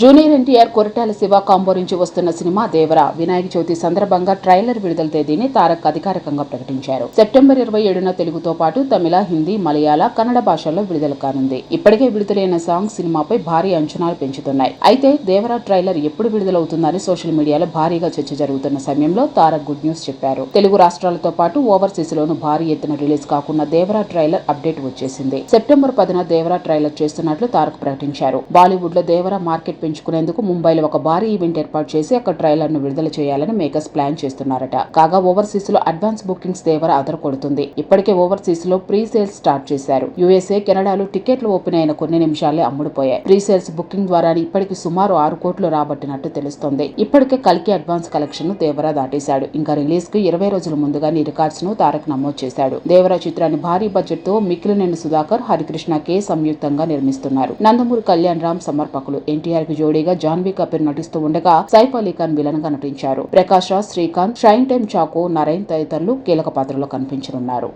Junior NTR Koratala Siva combo నుంచి వస్తున్న cinema దేవర. వినాయక చవితి సందర్భంగా ట్రైలర్ విడుదల తేదీని తారక్ అధికారికంగా ప్రకటించారు. సెప్టెంబర్ ఇరవై ఏడున తెలుగుతో పాటు తమిళ హిందీ మలయాళ కన్నడ భాషల్లో విడుదల కానుంది. ఇప్పటికే విడుదలైన సాంగ్ సినిమాపై భారీ అంచనాలు పెంచుతున్నాయి. అయితే దేవర ట్రైలర్ ఎప్పుడు విడుదలవుతుందని సోషల్ మీడియాలో భారీగా చర్చ జరుగుతున్న సమయంలో తారక్ గుడ్ న్యూస్ చెప్పారు. తెలుగు రాష్ట్రాలతో పాటు ఓవర్సీస్ లోను భారీ ఎత్తున రిలీజ్ కాకుండా దేవర ట్రైలర్ అప్డేట్ వచ్చేసింది. సెప్టెంబర్ పదిన దేవర ట్రైలర్ చేస్తున్నట్లు తారక్ ప్రకటించారు. బాలీవుడ్లో దేవర మార్కెట్ పెంచుకునేందుకు ముంబైలో ఒక భారీ ఈవెంట్ ఏర్పాటు చేసి అక్కడ ట్రైలర్ను విడుదల చేయాలని మేకర్స్ ప్లాన్ చేస్తున్నారట. కాగా ఓవర్సీస్లో అడ్వాన్స్ బుకింగ్స్ దేవర అదర కొడుతుంది ఇప్పటికే ఓవర్సీస్లో ప్రీ సేల్స్ స్టార్ట్ చేశారు. యుఎస్ఏ కెనడాలో టికెట్లు ఓపెన్ అయిన కొన్ని నిమిషాలే అమ్ముడుపోయాయి. ప్రీ సేల్స్ బుకింగ్ ద్వారా ఇప్పటికి సుమారు ఆరు కోట్లు రాబట్టినట్టు తెలుస్తోంది. ఇప్పటికే కలికి అడ్వాన్స్ కలెక్షన్ను దేవరా దాటేశాడు. ఇంకా రిలీజ్కు ఇరవై రోజుల ముందుగానే రికార్డ్స్ను తారక్ నమోదు చేశాడు. దేవరా చిత్రాన్ని భారీ బడ్జెట్తో మిక్కిలినేని సుధాకర్ హరికృష్ణ కే సంయుక్తంగా నిర్మిస్తున్నారు. నందమూరి కళ్యాణ్ రామ్ సమర్పకులు ఎన్టీఆర్కి జోడీగా జాన్వీ కపూర్ నటిస్తూ ఉండగా సైఫ్ అలీ ఖాన్ విలన్గా నటించారు. ప్రకాష్ రాజ్ శ్రీకాంత్ షైన్ టైమ్ చాకో నరైన్ తదితరులు కీలక పాత్రలో కనిపించనున్నారు.